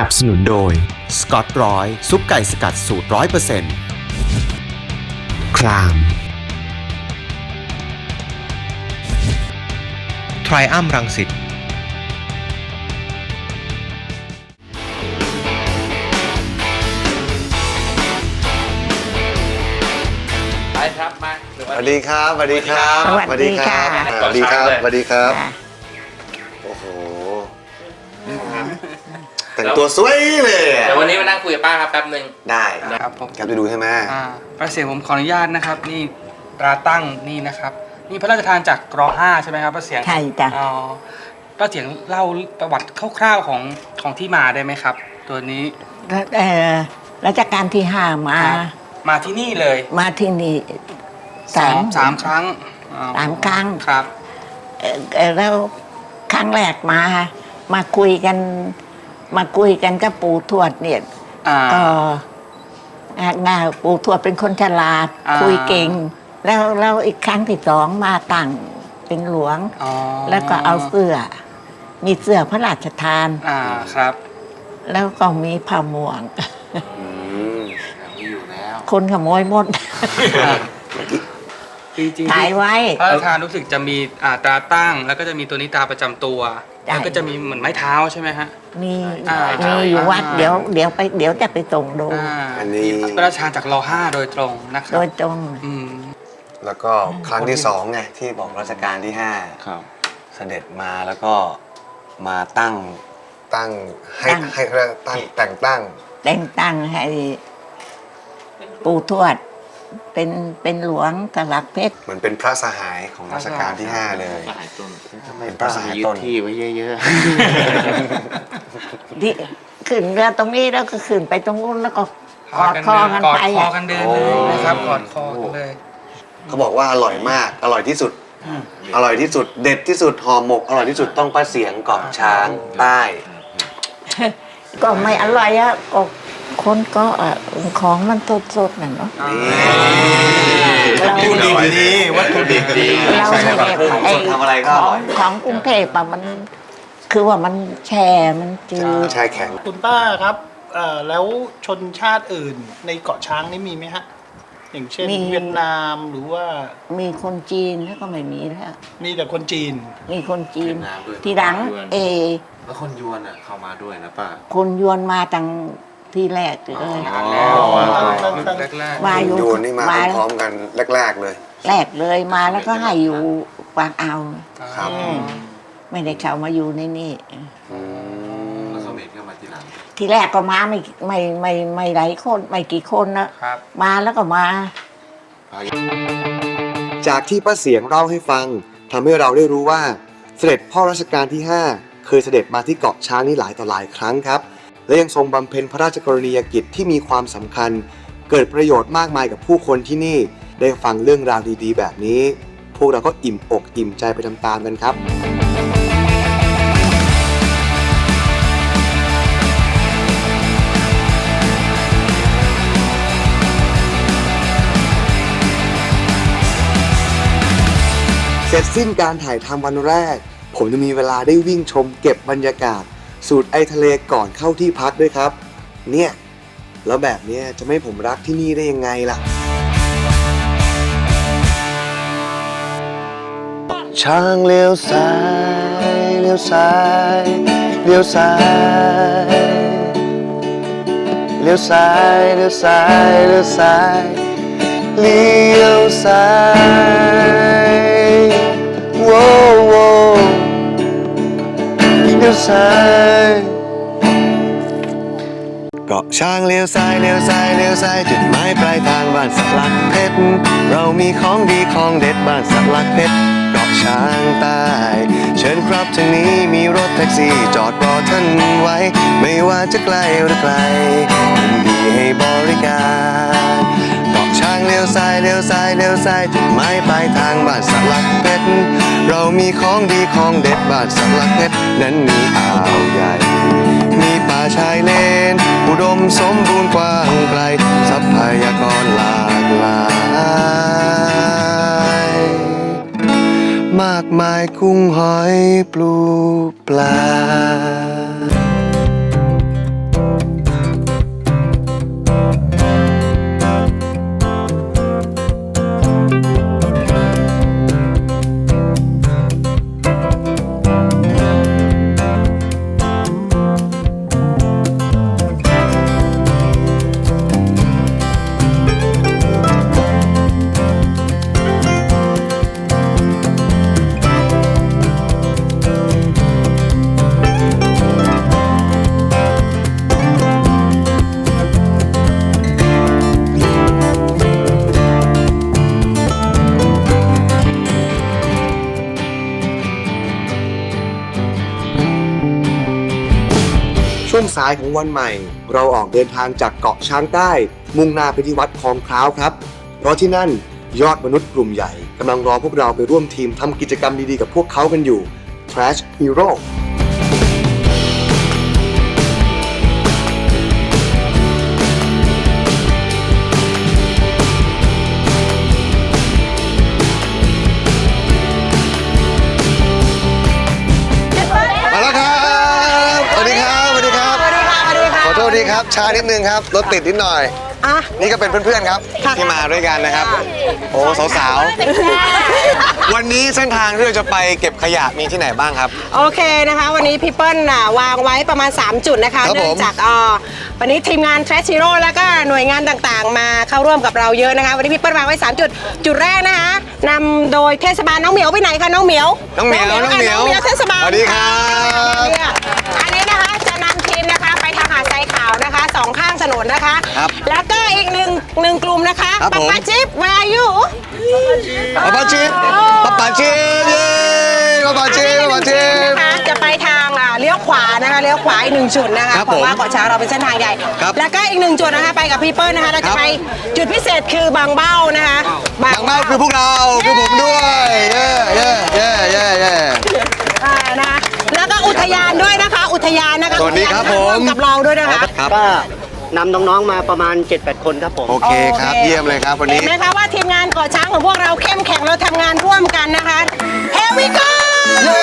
นับสนุนโดยสกอตร้อยซุปไก่สกัดสูตรร้อยเปอร์เซ็นต์คลาม ทริอัมรังสิตไปครับมาหรือสว่าวัสดีครับสวัสดีครับสวัสดีค่ะสวัสดีครับสวัสดีครับ แต่งตัวสวยเลยอะเดี๋ยววันนี้มานั่งคุยกับป้าครับแป๊บหนึ่ง ได้ครับผมแกปจะดูใช่ไหมอ่าประเสียผมขออนุญาตนะครับ นี่ตราตั้งนี่นะครับ นี่พระราชทานจากกรห้าใช่ไหมครับประเสียงใช่จ้ะอ๋อป้าเสียงเล่าประวัติคร่าวๆของของที่มาได้ไหมครับ ตัวนี้เอ่อรัชกาลที่ห้ามาครับมาที่นี่เลยมาที่นี่สาม สามครั้งอ๋อสามครั้ง ครับ เอ่อเอ่อแล้วครั้งแรกมา มาคุยกัน มาคุยกันกับปู่ทวดเนี่ยอ่าก็อ่างาปู่ทวดเป็นคนฉลาด อ่า คุยเก่ง แล้วแล้วอีกครั้งที่สองมาตั้งเป็นหลวง อ๋อแล้วก็เอาเสื้อ มีเสื้อพระราชทาน อ่าครับ แล้วก็มีผ้าม่วง อืมมีอยู่แล้ว คนขโมยหมด จริงๆถ่ายไว้ พระราชทานรู้สึกจะมีอ่าตราตั้ง แล้วก็จะมีตัวนี้ตราประจำตัวใช่แล้วก็จะมีเหมือนไม้เท้าใช่ไหมฮะ มีอ่ามีอยู่วัดอ่า เดี๋ยวเดี๋ยวไปเดี๋ยวจะไปส่งดู อ่าอันนี้ พระราชทานจากรห้าโดยตรงนะครัโดบยตรงอืม แล้วก็ครั้งที่สองไงที่บอกรัชกาลที่ห้าเสด็จมาแล้วก็มาตั้งตั้งให้ตั้งให้เขาเรียกตั้งแต่งตั้งแต่งตั้งให้ปู่ทวด เป็นเป็นหลวงกลักเพชร เหมือนเป็นพระสหายของรัชกาลที่ห้าเลยสายต้นเป็นพระสหายต้น ที่ไว้เยอะที่ขึ้นเรือตรงนี้แล้วก็ขึ้นไปตรงนู้นแล้วก็กอดคอกันกอดไปคออะกันเดินเลยนะครับกอดคอกันเลยเขาบอกว่าอร่อยมาก อร่อยที่สุด อร่อยที่สุด เด็ดที่สุดห่อหมก อร่อยที่สุดต้องป้าเสียงเกาะช้างใต้ ก็ไม่อร่อยอะก็ คนก็เอ่อของมันสดๆน่ะเนาะเราวัตถุดิบดีวัตถุดิบดีเราใช่ไม่ครับได้ของไอ้สดทำอะไรก็ขอองร่อยของกรุงเทพอะมัน คือว่ามันแช่มันจืดแช่แข็ง คุณป้าครับเอ่อแล้วชนชาติอื่นในเกาะช้างนี่มีไหมฮะ อย่างเช่นมี เวียดนามหรือว่ามีคนจีนแล้วก็ไม่มีแล้ว มีแต่คนจีน มีคนจีนทีหลังเอๆแล้วคนยวนอะเข้ามาด้วยนะป้าคนยวนมาตั้ง ที่แรกเลย อ๋อแรกมาอยู่โยนนี่มา พร้อมๆกันแรก ๆเลย แรกเลยมาแล้วก็ให้อยู่ปากอ่าวๆครับ อืม ไม่ได้เข้ามาอยู่ในนี่ อืมแล้วเขาเมนเข้ามาทีหลังทีแรกก็มาไม่ไม่ไม่ไม่หลายคนไม่กี่คนนะครับ มาแล้วก็มาจากที่ป้าเสียงเล่าให้ฟังทำให้เราได้รู้ว่า เสด็จพ่อรัชกาลที่ 5 เคยเสด็จมาที่เกาะช้างนี่หลายต่อหลายครั้งครับ และยังทรงบำเพ็ญพระราชกรณียกิจที่มีความสำคัญ เกิดประโยชน์มากมายกับผู้คนที่นี่ ได้ฟังเรื่องราวดีๆ แบบนี้ พวกเราก็อิ่มอกอิ่มใจไปตามๆกันครับเสร็จสิ้นการถ่ายทำวันแรก ผมจะมีเวลาได้วิ่งชมเก็บบรรยากาศ สูตรไอทะเลก่อนเข้าที่พักด้วยครับ เนี่ย แล้วแบบนี้จะไม่ผมรักที่นี่ได้ยังไงล่ะช้างเลี้ยวซ้ายเลี้ยวซ้ายเลี้ยวซ้ายเลี้ยวซ้ายเลี้ยวซ้ายเลี้ยวซ้ายเลี้ยวซ้ายโว้โว้ เลี้ยวซ้ายเกาะช้างเลี้ยวซ้ายเลี้ยวซ้ายเลี้ยวซ้ายจุดหมายปลายทางบ้านสักลักเพชรเรามีของดีของเด็ดบ้านสักลักเพชร ช้างใต้เชิญครับทางนี้มีรถแท็กซี่จอดรอท่านไว้ ไม่ว่าจะไกลหรือไกลยินดีให้บริการเกาะช้างเลี้ยวซ้ายเลี้ยวซ้ายเลี้ยวซ้ายจุดหมายปลายทางบ้านสักลักเพชรเรามีของดีของเด็ดบ้านสักลักเพชรนั้นมีอ่าวใหญ่ มีป่าชายเลน อุดมสมบูรณ์กว้างไกลทรัพยากรหลากหลาย มากมายกุ้งหอยปลูปลา ช่วงสายของวันใหม่ เราออกเดินทางจากเกาะช้างใต้ มุ่งหน้าไปที่วัดคลองคร้าวครับ เพราะที่นั่นยอดมนุษย์กลุ่มใหญ่กำลังรอพวกเราไปร่วมทีมทำกิจกรรมดีๆกับพวกเขากันอยู่ Trash Hero ช้านิดนึงครับ รถติดนิดหน่อย อะ นี่ก็เป็นเพื่อนๆครับที่มาด้วยกันนะครับ โอ้สาวๆ วันนี้เส้นทางที่เราจะไปเก็บขยะมีที่ไหนบ้างครับ โอเคนะคะ วันนี้พี่เปิ้ลน่ะวางไว้ประมาณ 3 จุดนะคะครับผม เนื่องจากเอ่อวันนี้ทีมงาน t r a s h Hero แล้วก็หน่วยงานต่างๆ มาเข้าร่วมกับเราเยอะนะคะ วันนี้พี่เปิ้ลวางไว้ 3 จุด จุดแรกนะคะนำโดยเทศบาลน้องเหมียวไปไหนคะน้องเหมียวน้องเหมียวน้องเหมียวน้องเหมียวเทศบาลสวัสดีครับค่ะอันนี้ นะคะสองข้างถนนนะคะ ครับแล้วก็อีกหนึ่งหนึ่งกลุ่มนะคะครับปะผม ปาจิ๊บ where are you ป้าปาชิปป้าปาชิปเย้ป้าปาชิปป้าปาชิป นะคะจะไปทางอ่าเลี้ยวขวานะคะเลี้ยวขวาอีกหนึ่งจุดนะคะครับเพราะว่าผมเกาะช้างเราเป็นเส้นทางใหญ่ ครับแล้วก็อีกหนึ่งจุดนะคะไปกับพี่เปิ้ลนะคะ เราครัจะบ ไปจุดพิเศษคือบางเบ้านะคะบางบ้านคือพวกเราคือผมด้วย เย้เย้เย้เย้เย้ อ่านะคะแล้วก็อุทยานด้วยนะคะอุท ยานะคะสวัสดีครับผมกับเราด้วยนะคะ ครับนำน้องๆมาประมาณ 7-8 คนครับผม โอเคครับเยี่ยมเลยครับวันนี้ เห็นไหมคะว่าทีมงานก่อช้างของพวกเราเข้มแข็งเราทำงานร่วมกันนะคะ Here we go เย้